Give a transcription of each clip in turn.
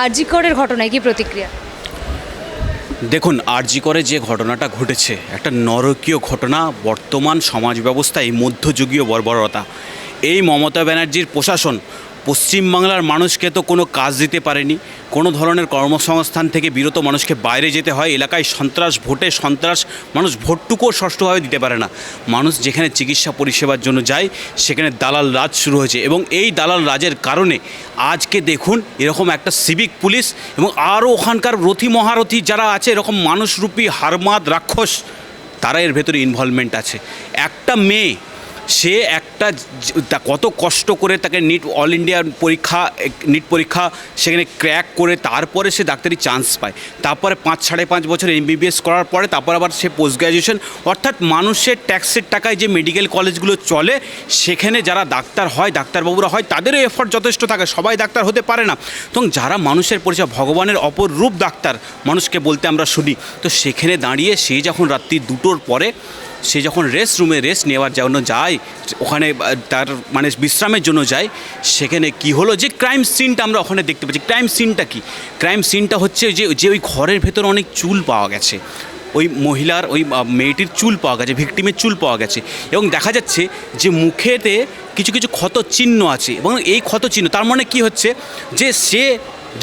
আরজিকরের ঘটনায় কি প্রতিক্রিয়া? দেখুন, আরজি করে যে ঘটনাটা ঘটেছে, একটা নরকীয় ঘটনা, বর্তমান সমাজ ব্যবস্থায় মধ্যযুগীয় বর্বরতা। এই মমতা ব্যানার্জির প্রশাসন পশ্চিমবাংলার মানুষকে তো কোনো কাজ দিতে পারেনি। কোনো ধরনের কর্মসংস্থান থেকে বিরত মানুষকে বাইরে যেতে হয়। এলাকায় সন্ত্রাস ভোটে সন্ত্রাস মানুষ ভোটটুকুও ষষ্ঠভাবে দিতে পারে না। মানুষ যেখানে চিকিৎসা পরিষেবার জন্য যায়, সেখানে দালাল রাজ শুরু হয়েছে এবং এই দালাল রাজের কারণে আজকে দেখুন এরকম একটা সিভিক পুলিশ এবং আরও ওখানকার রথী মহারথী যারা আছে, এরকম মানুষরূপী হারমাদ রাক্ষস, তারা এর ভেতরে ইনভলভমেন্ট আছে। একটা মেয়ে সে একটা কত কষ্ট করে তাকে নিট, অল ইন্ডিয়া পরীক্ষা, নিট পরীক্ষা সেখানে ক্র্যাক করে তারপরে সে ডাক্তারি চান্স পায়। তারপরে পাঁচ, সাড়ে পাঁচ বছর এমবিবিএস করার পরে তারপর আবার সে পোস্ট গ্র্যাজুয়েশন অর্থাৎ মানুষের ট্যাক্সের টাকায় যে মেডিকেল কলেজগুলো চলে, সেখানে যারা ডাক্তার হয়, ডাক্তারবাবুরা হয়, তাদেরও এফোর্ট যথেষ্ট থাকে, সবাই ডাক্তার হতে পারে না। এবং যারা মানুষের পরিচয়, ভগবানের অপর রূপ ডাক্তার, মানুষকে বলতে আমরা শুনি, তো সেখানে দাঁড়িয়ে সে যখন রাত্রি দুটোর পরে সে যখন রেস্ট রুমে রেস্ট নেওয়ার জন্য যায়, ওখানে তার মানে বিশ্রামের জন্য যায়, সেখানে কি হলো যে ক্রাইম সিনটা আমরা ওখানে দেখতে পাচ্ছি। ক্রাইম সিনটা কি? ক্রাইম সিনটা হচ্ছে যে যে ওই ঘরের ভেতর অনেক চুল পাওয়া গেছে। ওই মহিলার, ওই মেয়েটির চুল পাওয়া গেছে ভিকটিমের চুল পাওয়া গেছে। এবং দেখা যাচ্ছে যে মুখেতে কিছু কিছু ক্ষত চিহ্ন আছে। এবং এই ক্ষত চিহ্ন তার মানে কি হচ্ছে যে সে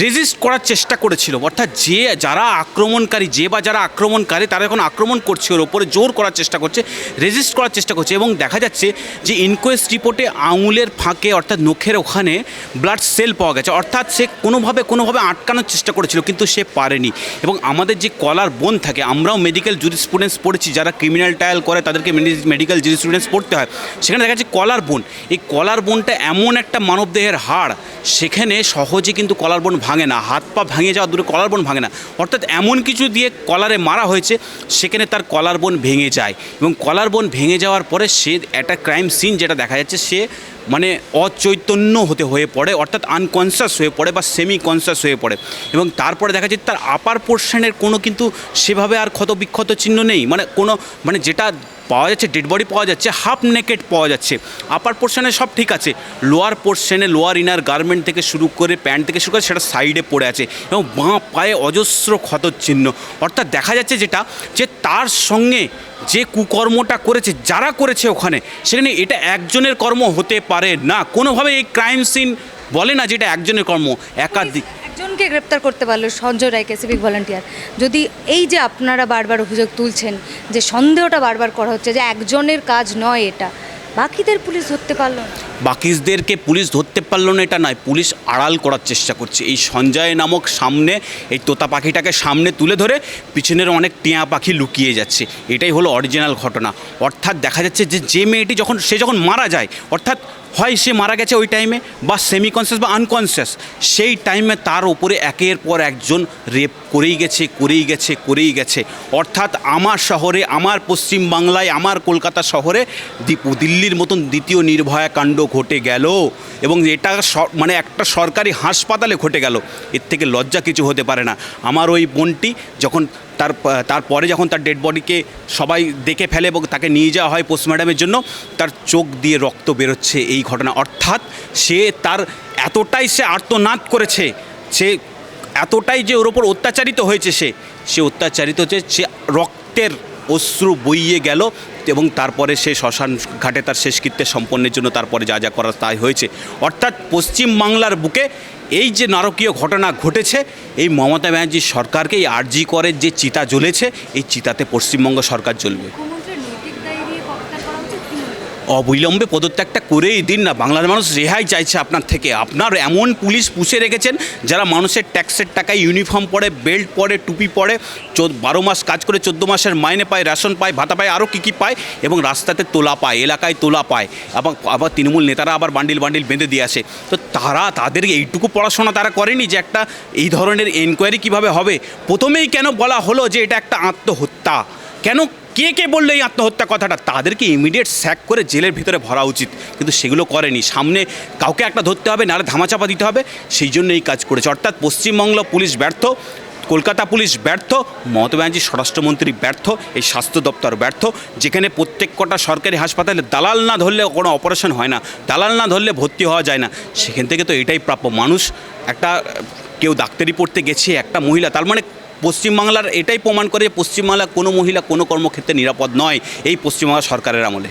রেজিস্ট করার চেষ্টা করেছিল। অর্থাৎ যে যারা আক্রমণকারী, যে বা যারা আক্রমণকারী, তারা এখন আক্রমণ করছে ওর ওপরে জোর করার চেষ্টা করছে রেজিস্ট করার চেষ্টা করছে এবং দেখা যাচ্ছে যে ইনকোয়েস্ট রিপোর্টে আঙুলের ফাঁকে, অর্থাৎ নখের ওখানে ব্লাড সেল পাওয়া গেছে। অর্থাৎ সে কোনোভাবে কোনোভাবে আটকানোর চেষ্টা করেছিল, কিন্তু সে পারেনি। এবং আমাদের যে কলার বোন থাকে, আমরাও মেডিকেল জুরিস্টুডেন্টস পড়েছি, যারা ক্রিমিনাল ট্রায়াল করে, তাদেরকে মেডিকেল জুরিস্টুডেন্টস পড়তে হয়। সেখানে দেখা যাচ্ছে কলার বোন। এই কলার বোনটা এমন একটা মানবদেহের হাড় সেখানে সহজে কিন্তু কলার বোন ভাঙে না, হাত পা ভাঙে যাওয়া দূরে কলার বোন ভাঙে না। অর্থাৎ এমন কিছু দিয়ে কলারে মারা হয়েছে, সেখানে তার কলার বোন ভেঙে যায় এবং কলার বোন ভেঙে যাওয়ার পরে সে একটা ক্রাইম সিন যেটা দেখা যাচ্ছে, সে মানে অচৈতন্য হতে হয়ে পড়ে, অর্থাৎ আনকনসিয়াস হয়ে পড়ে বা সেমি কনসিয়াস হয়ে পড়ে। এবং তারপরে দেখা যাচ্ছে তার আপার পোর্শনের কোনো কিন্তু সেভাবে আর ক্ষত বিক্ষত চিহ্ন নেই। মানে কোনো মানে যেটা পাওয়া যাচ্ছে ডেড বডি পাওয়া যাচ্ছে হাফ নেকেট পাওয়া যাচ্ছে। আপার পোর্শনে সব ঠিক আছে। লোয়ার পোর্শনে লোয়ার ইনার গার্মেন্ট থেকে শুরু করে প্যান্ট থেকে শুরু করে, সেটা সাইডে পড়ে আছে। এবং বাঁ পায়ে অজস্র ক্ষতর চিহ্ন অর্থাৎ দেখা যাচ্ছে যেটা, যে তার সঙ্গে যে কুকর্মটা করেছে, যারা করেছে ওখানে, সেখানে এটা একজনের কর্ম হতে পারে। না। কোনোভাবে এই ক্রাইম সিন বলে না যেটা একজনের কর্ম একাধিক। একজনকে গ্রেপ্তার করতে পারল সঞ্জয় রায়কে সিভিক ভলান্টিয়ার যদি এই যে আপনারা বারবার অভিযোগ তুলছেন যে সন্দেহটা বারবার করা হচ্ছে যে একজনের কাজ নয় এটা বাকিদের পুলিশ ধরতে পারল না। বাকিসদেরকে পুলিশ ধরতে পারল না এটা নয়। পুলিশ আড়াল করার চেষ্টা করছে। এই সঞ্জয় নামক সামনে এই তোতা পাখিটাকে সামনে তুলে ধরে পিছনের অনেক টিয়া পাখি লুকিয়ে যাচ্ছে। এটাই হলো অরিজিনাল ঘটনা। অর্থাৎ দেখা যাচ্ছে যে যে মেয়েটি যখন সে যখন মারা যায় অর্থাৎ হয় সে মারা গেছে ওই টাইমে বা সেমি কনসিয়াস বা আনকনসিয়াস সেই টাইমে তার ওপরে একের পর একজন রেপ করেই গেছে করেই গেছে করেই গেছে অর্থাৎ আমার শহরে আমার পশ্চিম বাংলায় আমার কলকাতা শহরে দিল্লির মতন দ্বিতীয় নির্ভয়া কাণ্ড ঘটে গেল এবং এটা মানে একটা সরকারি হাসপাতালে ঘটে গেল এর থেকে লজ্জা কিছু হতে পারে না আমার ওই বোনটি যখন তার তারপরে যখন তার ডেড বডিকে সবাই দেখে ফেলে এবং তাকে নিয়ে যাওয়া হয় পোস্টমর্টমের জন্য, তার চোখ দিয়ে রক্ত বেরোচ্ছে এই ঘটনা। অর্থাৎ সে তার এতটাই সে আর্তনাদ করেছে, সে এতটাই যে ওর ওপর অত্যাচারিত হয়েছে সে সে অত্যাচারিত হচ্ছে, সে রক্তের অশ্রু বইয়ে গেল এবং তারপরে সে শ্মশান ঘাটে তার শেষকৃত্যে সম্পন্নের জন্য তারপরে যা যা করার তাই হয়েছে। অর্থাৎ পশ্চিমবাংলার বুকে এই যে নারকীয় ঘটনা ঘটেছে, এই মমতা ব্যানার্জির সরকারকে এই আর্জি করে যে চিতা জ্বলেছে, এই চিতাতে পশ্চিমবঙ্গ সরকার জ্বলবে মুখ্যমন্ত্রীর নৈতিক দায় নিয়ে প্রত্যাহার করা উচিত কি মনে করেন? অবিলম্বে পদত্যাগটা করেই দিন না। বাংলার মানুষ রেহাই চাইছে আপনার থেকে। আপনার এমন পুলিশ পুষে রেখেছেন, যারা মানুষের ট্যাক্সের টাকায় ইউনিফর্ম পরে, বেল্ট পরে, টুপি পরে বারো মাস কাজ করে, চোদ্দ মাসের মাইনে পায়, রেশন পায়, ভাতা পায়, আরও কী কী পায়, এবং রাস্তাতে তোলা পায়, এলাকায় তোলা পায়। আবার আবার তৃণমূল নেতারা আবার বান্ডিল বান্ডিল বেঁধে দিয়ে আসে। তো তারা তাদের এইটুকু পড়াশোনা তারা করেনি যে একটা এই ধরনের এনকোয়ারি কীভাবে হবে? প্রথমেই কেন বলা হলো যে এটা একটা আত্মহত্যা? কেন কে কে বলল এই আত্মহত্যা কথাটা? তাদেরকে ইমিডিয়েট স্যাক করে জেলের ভিতরে ভরা উচিত। কিন্তু সেগুলো করেনি। সামনে কাউকে একটা ধরতে হবে, নাহলে ধামাচাপা দিতে হবে। সেই জন্য এই কাজ করেছে। অর্থাৎ পশ্চিমবঙ্গ পুলিশ ব্যর্থ, কলকাতা পুলিশ ব্যর্থ, মমতা ব্যানার্জি স্বরাষ্ট্রমন্ত্রী ব্যর্থ, এই স্বাস্থ্য দপ্তর ব্যর্থ। যেখানে প্রত্যেক কটা সরকারি হাসপাতালে দালাল না ধরলে কোনো অপারেশন হয় না। দালাল না ধরলে ভর্তি হওয়া যায় না। সেখান থেকে তো এটাই প্রাপ্য মানুষ। একটা কেউ ডাক্তারি পড়তে গেছে, একটা মহিলা, তার মানে পশ্চিমবাংলার এটাই প্রমাণ করে পশ্চিমবাংলা কোনো মহিলা, কোনো কর্মক্ষেত্রে নিরাপদ নয়, এই পশ্চিমবাংলা সরকারের আমলে।